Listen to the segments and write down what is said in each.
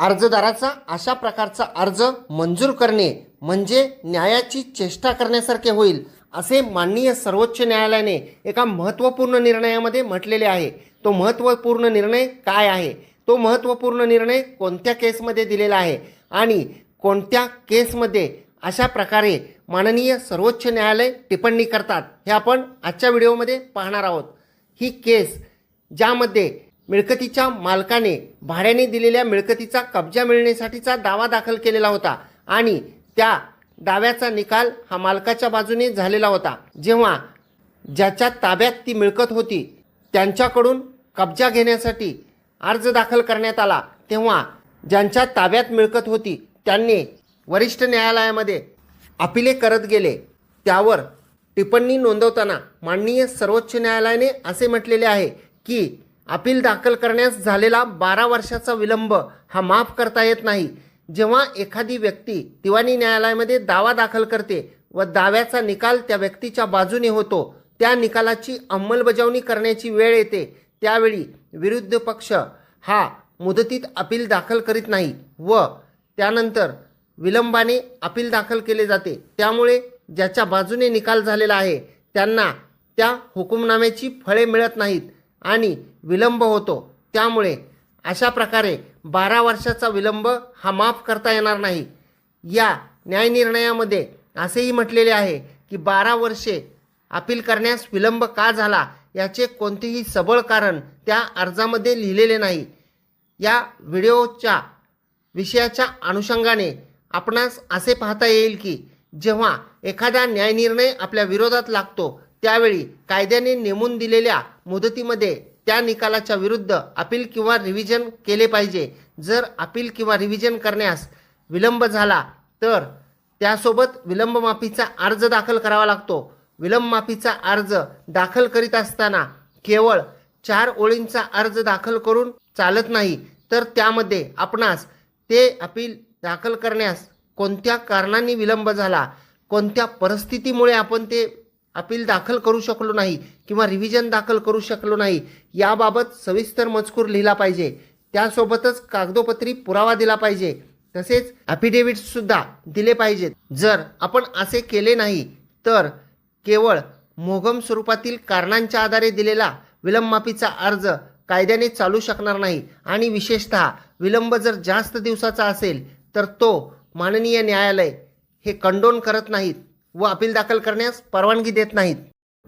अर्जदाराचा अशा प्रकारचा अर्ज मंजूर करणे म्हणजे न्यायाची चेष्टा करण्यासारखे होईल असे माननीय सर्वोच्च न्यायालयाने एका महत्त्वपूर्ण निर्णयामध्ये म्हटलेले आहे. तो महत्त्वपूर्ण निर्णय काय आहे? तो महत्त्वपूर्ण निर्णय कोणत्या केसमध्ये दिलेला आहे? आणि कोणत्या केसमध्ये अशा प्रकारे माननीय सर्वोच्च न्यायालय टिप्पणी करतात हे आपण आजच्या व्हिडिओमध्ये पाहणार आहोत. ही केस ज्यामध्ये मिळकतीच्या मालकाने भाड्याने दिलेल्या मिळकतीचा कब्जा मिळण्यासाठीचा दावा दाखल केलेला होता आणि त्या दाव्याचा निकाल हा मालकाच्या बाजूने झालेला होता. जेव्हा ज्याच्या ताब्यात ती मिळकत होती त्यांच्याकडून कब्जा घेण्यासाठी अर्ज दाखल करण्यात आला. तेव्हा ज्यांच्या ताब्यात मिळकत होती त्यांनी वरिष्ठ न्यायालयामध्ये अपिले करत गेले. त्यावर टिप्पणी नोंदवताना माननीय सर्वोच्च न्यायालयाने असे म्हटलेले आहे की अपील दाखल करण्यास झालेला बारा वर्षाचा विलंब हा माफ करता येत नाही. जेव्हा एखादी व्यक्ती दिवाणी न्यायालयामध्ये दावा दाखल करते व दाव्याचा निकाल त्या व्यक्तीच्या बाजूने होतो त्या निकालाची अंमलबजावणी करण्याची वेळ येते त्यावेळी विरुद्ध पक्ष हा मुदतीत अपील दाखल करीत नाही व त्यानंतर विलंबाने अपील दाखल केले जाते. त्यामुळे ज्याच्या बाजूने निकाल झालेला आहे त्यांना त्या हुकुमनाम्याची फळे मिळत नाहीत. आणि विलंब होतो. त्यामुळे अशा प्रकारे बारा वर्षाचा विलंब हा माफ करता येणार नाही. या न्यायनिर्णयामध्ये असेही म्हटलेले आहे की बारा वर्षे अपील करण्यास विलंब का झाला याचे कोणतेही सबळ कारण त्या अर्जामध्ये लिहिलेले नाही. या व्हिडिओच्या विषयाच्या अनुषंगाने आपणास असे पाहता येईल की जेव्हा एखादा न्यायनिर्णय आपल्या विरोधात लागतो त्यावेळी कायद्याने नेमून दिलेल्या मुदतीमध्ये त्या निकालाच्या विरुद्ध अपील किंवा रिव्हिजन केले पाहिजे. जर अपील किंवा रिव्हिजन करण्यास विलंब झाला तर त्यासोबत विलंबमाफीचा अर्ज दाखल करावा लागतो. विलंबमाफीचा अर्ज दाखल करीत असताना केवळ चार ओळींचा अर्ज दाखल करून चालत नाही तर त्यामध्ये आपणास ते अपील दाखल करण्यास कोणत्या कारणांनी विलंब झाला कोणत्या परिस्थितीमुळे आपण ते अपील दाखल करू शकलो नाही किंवा रिव्हिजन दाखल करू शकलो नाही याबाबत सविस्तर मजकूर लिहिला पाहिजे. त्यासोबतच कागदोपत्री पुरावा दिला पाहिजे. तसेच सुद्धा दिले पाहिजेत. जर आपण असे केले नाही तर केवळ मोघम स्वरूपातील कारणांच्या आधारे दिलेला विलंबमाफीचा अर्ज कायद्याने चालू शकणार नाही. आणि विशेषतः विलंब जर जास्त दिवसाचा असेल तर तो माननीय न्यायालय हे कंडोन करत नाहीत. व अपील दाखल करण्यास परवानगी देत नाहीत.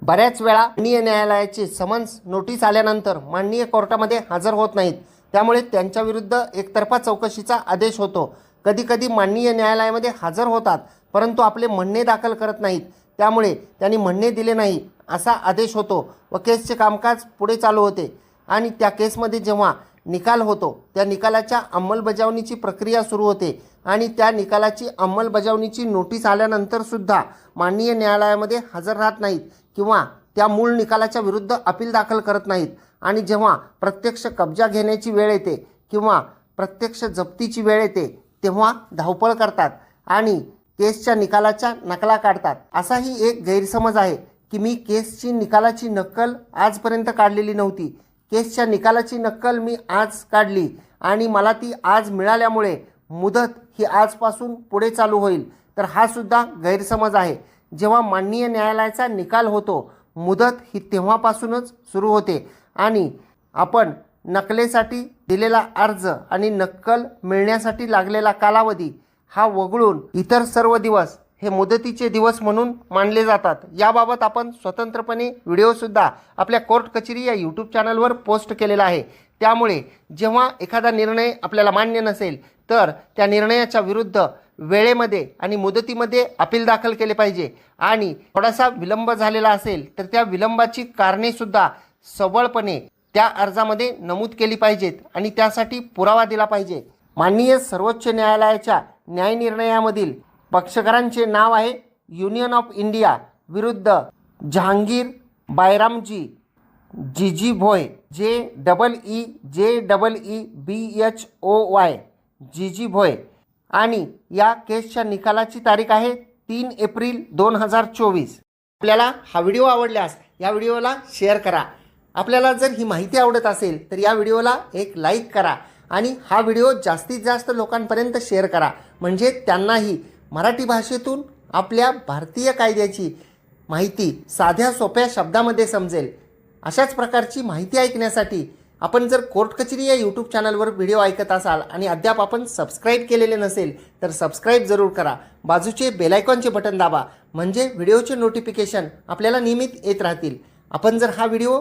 बऱ्याच वेळा माननीय न्यायालयाचे समन्स नोटीस आल्यानंतर माननीय कोर्टामध्ये हजर होत नाहीत. त्यामुळे त्यांच्याविरुद्ध एकतर्फा चौकशीचा आदेश होतो. कधीकधी माननीय न्यायालयामध्ये हजर होतात परंतु आपले म्हणणे दाखल करत नाहीत. त्यामुळे त्यांनी म्हणणे दिले नाही असा आदेश होतो व केसचे कामकाज पुढे चालू होते. आणि त्या केसमध्ये जेव्हा निकाल होतो. त्या निकालाच्या अंमलबजावणीची प्रक्रिया सुरू होते आणि त्या निकालाची अंमलबजावणीची नोटीस आल्यानंतरसुद्धा माननीय न्यायालयामध्ये हजर राहत नाहीत किंवा त्या मूळ निकालाच्या विरुद्ध अपील दाखल करत नाहीत. आणि जेव्हा प्रत्यक्ष कब्जा घेण्याची वेळ येते किंवा प्रत्यक्ष जप्तीची वेळ येते तेव्हा धावपळ करतात आणि केसच्या निकालाच्या नकला काढतात. असाही एक गैरसमज आहे की मी केसची निकालाची नक्कल आजपर्यंत काढलेली नव्हती. केसच्या निकालाची नक्कल मी आज काढली आणि मला ती आज मिळाल्यामुळे मुदत ही आजपासून पुढे चालू होईल. तर हा सुद्धा गैरसमज आहे. जेव्हा माननीय न्यायालयाचा निकाल होतो मुदत ही तेव्हापासूनच सुरू होते आणि आपण नकलेसाठी दिलेला अर्ज आणि नक्कल मिळण्यासाठी लागलेला कालावधी हा वगळून इतर सर्व दिवस हे मुदतीचे दिवस म्हणून मानले जातात. याबाबत आपण स्वतंत्रपणे व्हिडिओसुद्धा आपल्या कोर्ट कचेरी या यूट्यूब चॅनलवर पोस्ट केलेला आहे. त्यामुळे जेव्हा एखादा निर्णय आपल्याला मान्य नसेल तर त्या निर्णयाच्या विरुद्ध वेळेमध्ये आणि मुदतीमध्ये अपील दाखल केले पाहिजे. आणि थोडासा विलंब झालेला असेल तर त्या विलंबाची कारणेसुद्धा सबळपणे त्या अर्जामध्ये नमूद केली पाहिजेत आणि त्यासाठी पुरावा दिला पाहिजे. माननीय सर्वोच्च न्यायालयाच्या न्यायनिर्णयामधील पक्षकारांचे नाव आहे युनियन ऑफ इंडिया विरुद्ध Jahangir Bairamji Jeejee Bhoy J double E J double E B H O Y Jeejee Bhoy. आणि या केसच्या निकालाची तारीख आहे तीन एप्रिल दोन हजार चोवीस. आपल्याला हा व्हिडिओ आवडल्यास या व्हिडिओला शेअर करा. आपल्याला जर ही माहिती आवडत असेल तर या व्हिडिओला एक लाईक करा आणि हा व्हिडिओ जास्तीत जास्त लोकांपर्यंत शेअर करा. म्हणजे त्यांनाही मराठी भाषेतून आपल्या भारतीय कायद्याची माहिती साध्या सोप्या शब्दामध्ये समजेल. अशाच प्रकारची माहिती ऐकण्यासाठी आपण जर कोर्ट कचेरी या यूट्यूब चॅनलवर व्हिडिओ ऐकत असाल आणि अद्याप आपण सबस्क्राईब केलेले नसेल तर सबस्क्राईब जरूर करा. बाजूचे बेलायकॉनचे बटन दाबा. म्हणजे व्हिडिओचे नोटिफिकेशन आपल्याला नियमित येत राहतील. आपण जर हा व्हिडिओ